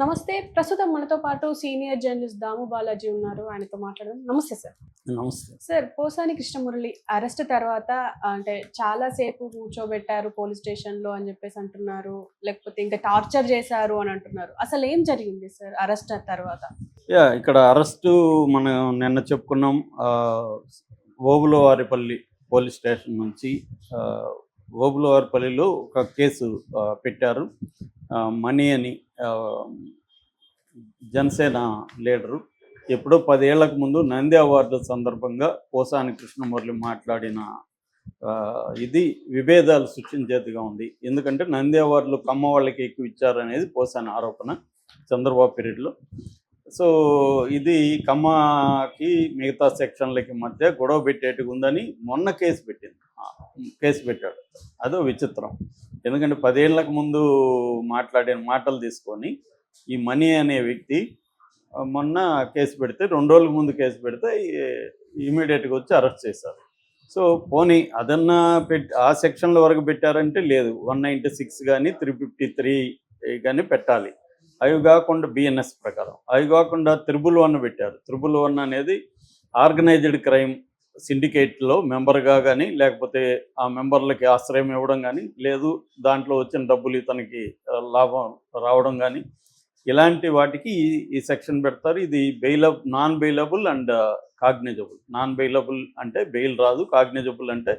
నమస్తే ప్రస్తుతం మనతో పాటు సీనియర్ జర్నలిస్ట్ దాము బాలాజీ ఉన్నారు. ఆయనతో మాట్లాడడం నమస్తే సార్. నమస్తే. సార్ పోసాని కృష్ణమురళి అరెస్ట్ తర్వాత అంటే చాలా సేపు కూర్చోబెట్టారు పోలీస్ స్టేషన్లో అని చెప్పేసి అంటున్నారు. లేకపోతే ఇంకా టార్చర్ చేశారు అని అంటున్నారు. అసలు ఏం జరిగింది సార్ అరెస్ట్ తర్వాత? యా ఇక్కడ అరెస్టు మనం నిన్న చెప్పుకున్నాం. ఓబులవారిపల్లి పోలీస్ స్టేషన్ నుంచి ఓబులవారిపల్లిలో ఒక కేసు పెట్టారు. మణి అని జనసేన లీడరు ఎప్పుడో పదేళ్ళకు ముందు నంది అవార్డు సందర్భంగా పోసాని కృష్ణమురళి మాట్లాడిన ఇది విభేదాలు సృష్టించేదిగా ఉంది. ఎందుకంటే నంది అవార్డులు కమ్మ వాళ్ళకి ఎక్కువ ఇచ్చారనేది పోసాని ఆరోపణ చంద్రబాబు పీరియడ్లో. సో ఇది కమ్మకి మిగతా సెక్షన్లకి మధ్య గొడవ పెట్టేట్టుగా ఉందని మొన్న కేసు పెట్టింది. కేసు పెట్టాడు. అదో విచిత్రం. ఎందుకంటే పదేళ్ళకు ముందు మాట్లాడిన మాటలు తీసుకొని ఈ మనీ అనే వ్యక్తి మొన్న కేసు పెడితే రెండు రోజుల ముందు కేసు పెడితే ఇమీడియట్గా వచ్చి అరెస్ట్ చేశారు. సో పోనీ అదన్నా పెట్ ఆ సెక్షన్ల వరకు పెట్టారంటే లేదు. వన్ నైంటీ సిక్స్ కానీ త్రీ ఫిఫ్టీ త్రీ కానీ పెట్టాలి. అవి కాకుండా బిఎన్ఎస్ ప్రకారం. అవి కాకుండా త్రిబుల్ వన్ పెట్టారు. త్రిబుల్ వన్ అనేది ఆర్గనైజ్డ్ క్రైమ్ సిండికేట్లో మెంబర్గా కానీ లేకపోతే ఆ మెంబర్లకి ఆశ్రయం ఇవ్వడం కానీ లేదు దాంట్లో వచ్చిన డబ్బులు ఇతనికి లాభం రావడం కానీ ఇలాంటి వాటికి ఈ ఈ సెక్షన్ పెడతారు. ఇది bailable non bailable and cognizable. Non bailable అంటే బెయిల్ రాదు కాగ్నిజబుల్ అంటే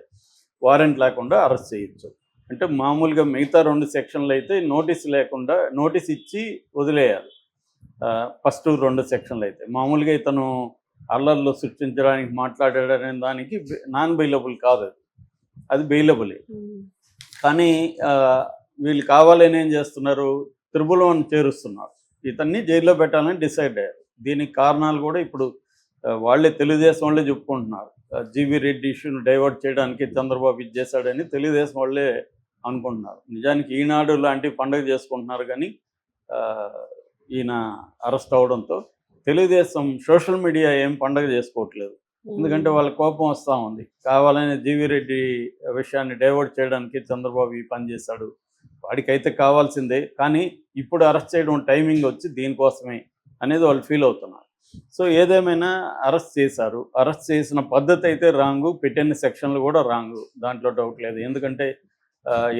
వారెంట్ లేకుండా అరెస్ట్ చేయొచ్చు. అంటే మామూలుగా మిగతా రెండు సెక్షన్లు అయితే నోటీస్ లేకుండా నోటీస్ ఇచ్చి వదిలేయాలి. ఫస్ట్ రెండు సెక్షన్లు అయితే. మామూలుగా ఇతను అల్లర్లు సృష్టించడానికి మాట్లాడనే దానికి నాన్ బెయిలబుల్ కాదు. అది బెయిలబులే కానీ వీళ్ళు కావాలని ఏం చేస్తున్నారు? త్రిబులం చేరుస్తున్నారు. ఇతన్ని జైల్లో పెట్టాలని డిసైడ్ అయ్యారు. దీనికి కారణాలు కూడా ఇప్పుడు వాళ్ళే తెలుగుదేశం వాళ్ళే చెప్పుకుంటున్నారు. జీవీ రెడ్డి ఇష్యూను డైవర్ట్ చేయడానికి చంద్రబాబు ఇది చేశాడని తెలుగుదేశం వాళ్ళే అనుకుంటున్నారు. నిజానికి ఈనాడు లాంటి పండుగ చేసుకుంటున్నారు కానీ ఈయన అరెస్ట్ అవడంతో తెలుగుదేశం సోషల్ మీడియా ఏం పండగ చేసుకోవట్లేదు. ఎందుకంటే వాళ్ళ కోపం వస్తూ ఉంది. కావాలని జీవి రెడ్డి విషయాన్ని డైవర్ట్ చేయడానికి చంద్రబాబు ఈ పని చేశాడు. వాడికైతే కావాల్సిందే. కానీ ఇప్పుడు అరెస్ట్ చేయడం టైమింగ్ వచ్చి దీనికోసమే అనేది వాళ్ళు ఫీల్ అవుతున్నారు. సో ఏదేమైనా అరెస్ట్ చేశారు. అరెస్ట్ చేసిన పద్ధతి అయితే రాంగు. పెట్టిన సెక్షన్లు కూడా రాంగు. దాంట్లో డౌట్ లేదు. ఎందుకంటే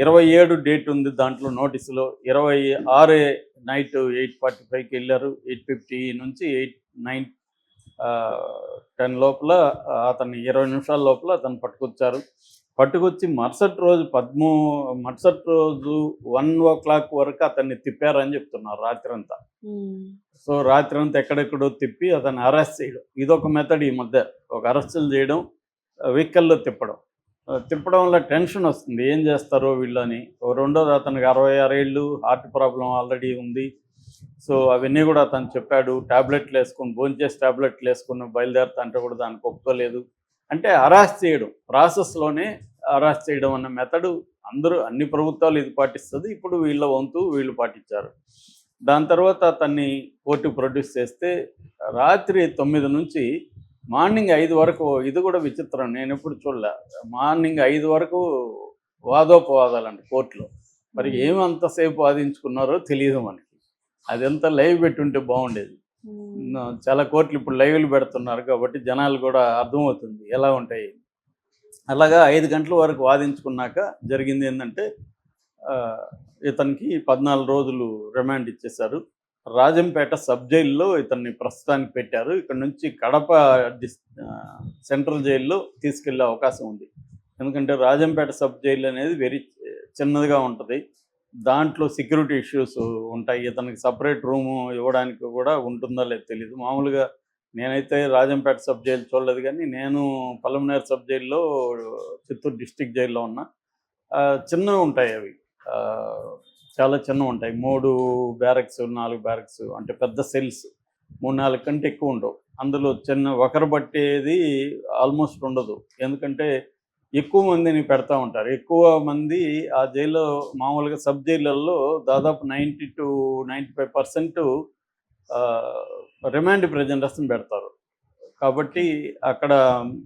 ఇరవై ఏడు డేట్ ఉంది దాంట్లో నోటీసులో. ఇరవై ఆరు నైట్ ఎయిట్ ఫార్టీ ఫైవ్కి వెళ్ళారు. ఎయిట్ ఫిఫ్టీ నుంచి ఎయిట్ నైన్ టెన్ లోపల అతన్ని ఇరవై నిమిషాల లోపల అతను పట్టుకొచ్చారు. పట్టుకొచ్చి మరుసటి రోజు పద్మూ మరుసటి రోజు వన్ ఓ క్లాక్ వరకు అతన్ని తిప్పారని చెప్తున్నారు రాత్రి అంతా సో రాత్రి అంతా ఎక్కడెక్కడో తిప్పి అతన్ని అరెస్ట్ చేయడం. ఇదొక మెథడ్ ఈ మధ్య. ఒక అరెస్టులు చేయడం వెహికల్లో తిప్పడం. తిప్పడం వల్ల టెన్షన్ వస్తుంది. ఏం చేస్తారో వీళ్ళని. ఓ రెండోది అతనికి అరవై ఆరు ఏళ్ళు హార్ట్ ప్రాబ్లం ఆల్రెడీ ఉంది. సో అవన్నీ కూడా అతను చెప్పాడు. టాబ్లెట్లు వేసుకుని భోంచేసి టాబ్లెట్లు వేసుకుని బయలుదేరుతా అంటే కూడా దానికి ఒప్పుకోలేదు. అంటే అరాస్ట్ చేయడం ప్రాసెస్లోనే అరాస్ట్ చేయడం అన్న మెథడు అందరూ అన్ని ప్రభుత్వాలు ఇది పాటిస్తుంది. ఇప్పుడు వీళ్ళ వంతు వీళ్ళు పాటించారు. దాని తర్వాత అతన్ని కోర్టు ప్రొడ్యూస్ చేస్తే రాత్రి తొమ్మిది నుంచి మార్నింగ్ ఐదు వరకు ఇది కూడా విచిత్రం నేను ఎప్పుడు చూడలే. మార్నింగ్ ఐదు వరకు వాదోపవాదాలంట కోర్టులో. మరి ఏమి అంతసేపు వాదించుకున్నారో తెలియదు మనకి. అదంతా లైవ్ పెట్టుంటే బాగుండేది. నా- చాలా కోర్టులు ఇప్పుడు లైవ్లు పెడుతున్నారు కాబట్టి జనాలు కూడా అర్థమవుతుంది ఎలా ఉంటాయి. అలాగా ఐదు గంటల వరకు వాదించుకున్నాక జరిగింది ఏంటంటే ఇతనికి పద్నాలుగు రోజులు రిమాండ్ ఇచ్చేశారు. రాజంపేట సబ్ జైల్లో ఇతన్ని ప్రస్తుతానికి పెట్టారు. ఇక్కడ నుంచి కడప సెంట్రల్ జైల్లో తీసుకెళ్ళే అవకాశం ఉంది. ఎందుకంటే రాజంపేట సబ్ జైలు అనేది వెరీ చిన్నదిగా ఉంటుంది. దాంట్లో సెక్యూరిటీ ఇష్యూస్ ఉంటాయి. ఇతనికి సపరేట్ రూము ఇవ్వడానికి కూడా ఉంటుందో లేదు తెలియదు మామూలుగా నేనైతే రాజంపేట సబ్ జైలు చూడలేదు కానీ నేను పలమనేరు సబ్ జైల్లో చిత్తూరు డిస్టిక్ జైల్లో ఉన్నా. ఆ, చిన్నవి ఉంటాయి అవి. చాలా చిన్నవి ఉంటాయి. మూడు బ్యారక్స్ నాలుగు బ్యారక్స్ అంటే పెద్ద సెల్స్ మూడు నాలుగు కంటే ఎక్కువ ఉండవు. అందులో చిన్న ఒకరు పట్టేది ఆల్మోస్ట్ ఉండదు. ఎందుకంటే ఎక్కువ మందిని పెడతా ఉంటారు. ఎక్కువ మంది ఆ జైల్లో మామూలుగా సబ్ జైళ్ళల్లో దాదాపు ninety two ninety five percent remand ప్రెజెంటర్స్ని పెడతారు. కాబట్టి అక్కడ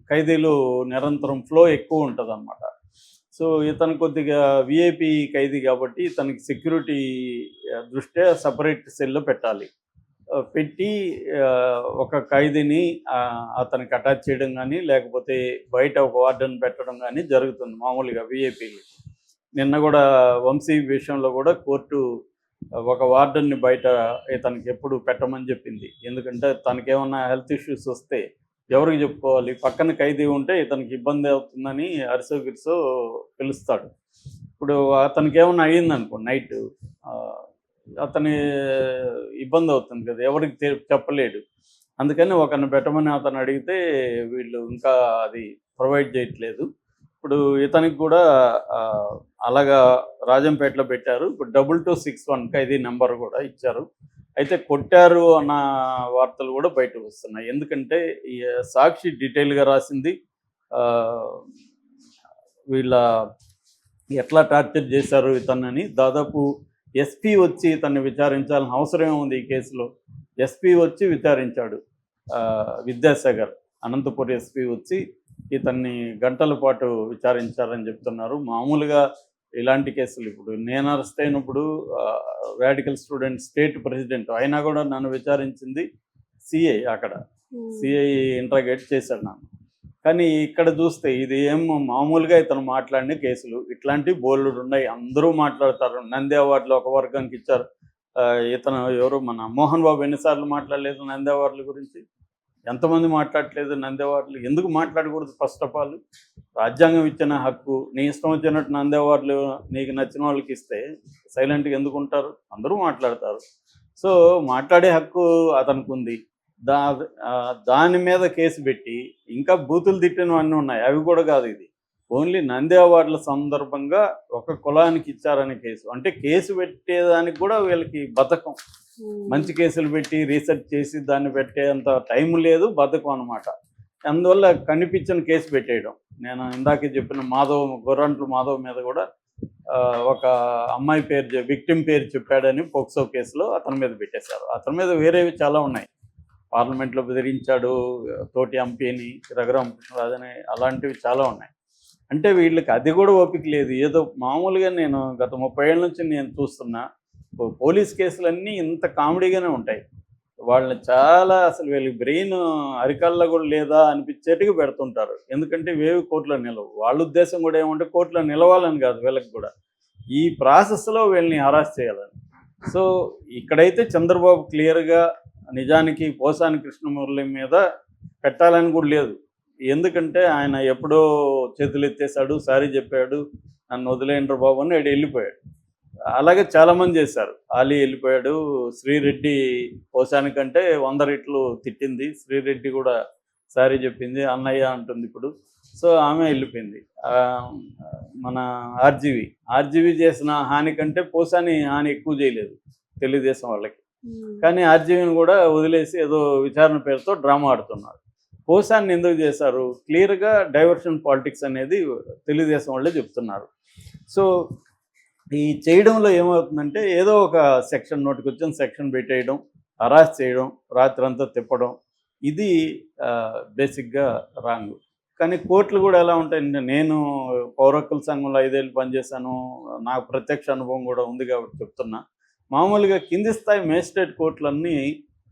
ఖైదీలు నిరంతరం ఫ్లో ఎక్కువ ఉంటుంది సో ఇతను కొద్దిగా విఐపి ఖైదీ కాబట్టి ఇతనికి సెక్యూరిటీ దృష్ట్యా సపరేట్ సెల్లో పెట్టాలి. పెట్టి ఒక ఖైదీని అతనికి అటాచ్ చేయడం కానీ లేకపోతే బయట ఒక వార్డెన్ పెట్టడం కానీ జరుగుతుంది మామూలుగా విఐపీలు నిన్న కూడా వంశీ విషయంలో కూడా కోర్టు ఒక వార్డెన్ని బయట ఇతనికి ఎప్పుడు పెట్టమని చెప్పింది. ఎందుకంటే తనకేమన్నా హెల్త్ ఇష్యూస్ వస్తే ఎవరికి చెప్పుకోవాలి? పక్కన ఖైదీ ఉంటే ఇతనికి ఇబ్బంది అవుతుందని అరిసో గిరిసో పిలుస్తాడు. ఇప్పుడు అతనికి ఏమైనా అయ్యిందనుకో నైట్ అతని ఇబ్బంది అవుతుంది కదా ఎవరికి చెప్పలేడు. అందుకని ఒకరిని పెట్టమని అతను అడిగితే వీళ్ళు ఇంకా అది ప్రొవైడ్ చేయట్లేదు. ఇప్పుడు ఇతనికి కూడా అలాగా రాజంపేటలో పెట్టారు. ఇప్పుడు డబుల్ టూ సిక్స్ వన్ ఖైదీ నెంబర్ కూడా ఇచ్చారు. అయితే కొట్టారు అన్న వార్తలు కూడా బయటకు వస్తున్నాయి. ఎందుకంటే ఈ సాక్షి డీటెయిల్గా రాసింది వీళ్ళ ఎట్లా టార్చర్ చేశారు ఇతన్నని దాదాపు ఎస్పీ వచ్చి ఇతన్ని విచారించాలని అవసరం ఉంది ఈ కేసులో. ఎస్పీ వచ్చి విచారించాడు విద్యాసాగర్. అనంతపురం ఎస్పీ వచ్చి ఇతన్ని గంటల పాటు విచారించారని చెప్తున్నారు. మామూలుగా ఇలాంటి కేసులు ఇప్పుడు నేను అరెస్ట్ అయినప్పుడు రాడికల్ స్టూడెంట్ స్టేట్ ప్రెసిడెంట్ అయినా కూడా నన్ను విచారించింది సిఐ అక్కడ. సిఐ ఇంట్రాగేట్ చేశాడు నన్ను. కానీ ఇక్కడ చూస్తే ఇది ఏం మామూలుగా ఇతను మాట్లాడిన కేసులు. ఇట్లాంటి బోల్డ్ ఉన్నాయి. అందరూ మాట్లాడతారు. నంది అవార్డులు ఒక వర్గానికి ఇచ్చారు. ఇతను ఎవరు? మన మోహన్ బాబు ఎన్నిసార్లు మాట్లాడలేదు నంది అవార్డుల గురించి? ఎంతమంది మాట్లాడలేదు నంది అవార్డులు? ఎందుకు మాట్లాడకూడదు ఫస్ట్ ఆఫ్ ఆల్? రాజ్యాంగం ఇచ్చిన హక్కు నీ ఇష్టం వచ్చినట్టు నంది అవార్డులు నీకు నచ్చిన వాళ్ళకి ఇస్తే సైలెంట్గా ఎందుకు ఉంటారు? అందరూ మాట్లాడతారు. సో మాట్లాడే హక్కు అతనికి ఉంది దా దాని మీద కేసు పెట్టి ఇంకా బూతులు తిట్టినవన్నీ ఉన్నాయి. అవి కూడా కాదు ఇది. ఓన్లీ నంది అవార్డుల సందర్భంగా ఒక కులానికి ఇచ్చారనే కేసు. అంటే కేసు పెట్టేదానికి కూడా వీళ్ళకి బతకం. మంచి కేసులు పెట్టి రీసెర్చ్ చేసి దాన్ని పెట్టేంత టైం లేదు బతకం అనమాట అందువల్ల కనిపించిన కేసు పెట్టేయడం. నేను ఇందాక చెప్పిన మాధవ్ గుర్రంట్లు మాధవ్ మీద కూడా ఒక అమ్మాయి పేరు విక్టిమ్ పేరు చెప్పాడని పోక్సో కేసులో అతని మీద పెట్టేశారు. అతని మీద వేరేవి చాలా ఉన్నాయి. పార్లమెంట్లో బెదిరించాడు తోటి ఎంపీని రఘురామ రాజని అలాంటివి చాలా ఉన్నాయి. అంటే వీళ్ళకి అది కూడా ఓపిక లేదు. ఏదో మామూలుగా నేను గత ముప్పై ఏళ్ళ నుంచి నేను చూస్తున్నా పోలీస్ కేసులన్నీ ఇంత కామెడీగానే ఉంటాయి. వాళ్ళని చాలా అసలు వీళ్ళకి బ్రెయిన్ అరికల్లో కూడా లేదా అనిపించేట్టుగా పెడుతుంటారు. ఎందుకంటే వేవి కోర్టులో నిలవు. వాళ్ళ ఉద్దేశం కూడా ఏమంటే కోర్టులో నిలవాలని కాదు వీళ్ళకి కూడా. ఈ ప్రాసెస్లో వీళ్ళని హరాస్ చేయాలని. సో ఇక్కడైతే చంద్రబాబు క్లియర్గా నిజానికి పోసాని కృష్ణమురళి మీద పెట్టాలని కూడా లేదు. ఎందుకంటే ఆయన ఎప్పుడో చేతులు ఎత్తేసాడు సారీ చెప్పాడు నన్ను వదిలేండ్రు బాబు అని వెళ్ళిపోయాడు. అలాగే చాలామంది చేశారు. ఆలీ వెళ్ళిపోయాడు. శ్రీరెడ్డి పోసానికంటే వంద రెట్లు తిట్టింది. శ్రీరెడ్డి కూడా సారీ చెప్పింది. అన్నయ్య అంటుంది ఇప్పుడు. సో ఆమె వెళ్ళిపోయింది. మన ఆర్జీవి. ఆర్జీవి చేసిన హాని కంటే పోసాని హాని ఎక్కువ చేయలేదు తెలుగుదేశం వాళ్ళకి. కానీ ఆర్జీవీని కూడా వదిలేసి ఏదో విచారణ పేరుతో డ్రామా ఆడుతున్నారు. పోసాన్ని ఎందుకు చేశారు? క్లియర్గా డైవర్షన్ పాలిటిక్స్ అనేది తెలుగుదేశం వాళ్ళే చెప్తున్నారు. సో ఈ చేయడంలో ఏమవుతుందంటే ఏదో ఒక సెక్షన్ నోటికి వచ్చిన సెక్షన్ పెట్టేయడం అరాస్ చేయడం రాత్రంతా తిప్పడం ఇది బేసిక్గా రాంగ్. కానీ కోర్టులు కూడా ఎలా ఉంటాయంటే నేను పౌరకుల సంఘంలో ఐదేళ్ళు పనిచేశాను నాకు ప్రత్యక్ష అనుభవం కూడా ఉంది కాబట్టి చెప్తున్నా. మామూలుగా కింది స్థాయి మేజిస్ట్రేట్ కోర్టులన్నీ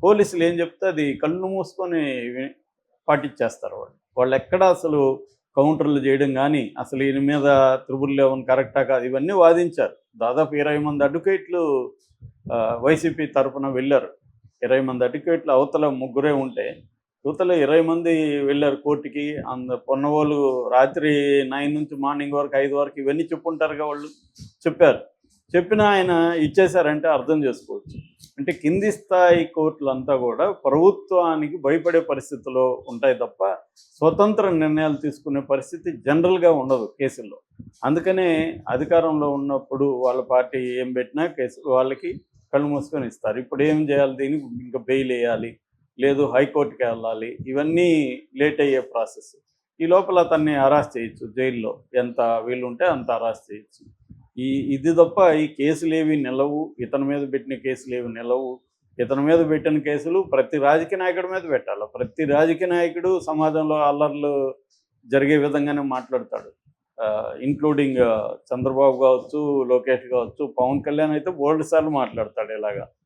పోలీసులు ఏం చెప్తే అది కళ్ళు మూసుకొని పాటించేస్తారు వాళ్ళు. వాళ్ళు ఎక్కడ అసలు కౌంటర్లు చేయడం కానీ అసలు ఈయన మీద త్రిబుల్ లెవెన్ కరెక్టా కాదు ఇవన్నీ వాదించారు. దాదాపు ఇరవై మంది అడ్వకేట్లు వైసీపీ తరఫున వెళ్ళారు. ఇరవై మంది అడ్వకేట్లు అవతల ముగ్గురే ఉంటే యువతలో ఇరవై మంది వెళ్ళారు కోర్టుకి అంద పొన్నవాళ్ళు రాత్రి నైన్ నుంచి మార్నింగ్ వరకు ఐదు వరకు ఇవన్నీ చెప్పుంటారుగా వాళ్ళు చెప్పారు. చెప్పిన ఆయన ఇచ్చేశారంటే అర్థం చేసుకోవచ్చు. అంటే కింది స్థాయి కోర్టులంతా కూడా ప్రభుత్వానికి భయపడే పరిస్థితిలో ఉంటాయి తప్ప స్వతంత్ర నిర్ణయాలు తీసుకునే పరిస్థితి జనరల్గా ఉండదు కేసుల్లో. అందుకనే అధికారంలో ఉన్నప్పుడు వాళ్ళ పార్టీ ఏం పెట్టినా కేసు వాళ్ళకి కళ్ళు మూసుకొని ఇస్తారు. ఇప్పుడు ఏం చేయాలి? దీనికి ఇంకా బెయిల్ వేయాలి లేదు హైకోర్టుకి వెళ్ళాలి ఇవన్నీ లేట్ అయ్యే ప్రాసెస్. ఈ లోపల అతన్ని అరెస్ట్ చేయొచ్చు జైల్లో. ఎంత వీలుంటే అంత అరెస్ట్ చేయొచ్చు. ఈ ఇది తప్ప ఈ కేసులు ఏవి నిలవు. ఇతని మీద పెట్టిన కేసులేవి నిలవు. ఇతని మీద పెట్టిన కేసులు ప్రతి రాజకీయ నాయకుడి మీద పెట్టాలి. ప్రతి రాజకీయ నాయకుడు సమాజంలో అల్లర్లు జరిగే విధంగానే మాట్లాడతాడు. ఇంక్లూడింగ్ చంద్రబాబు కావచ్చు లోకేష్ కావచ్చు పవన్ కళ్యాణ్ అయితే బోల్డ్ సార్లు మాట్లాడతాడు ఇలాగా.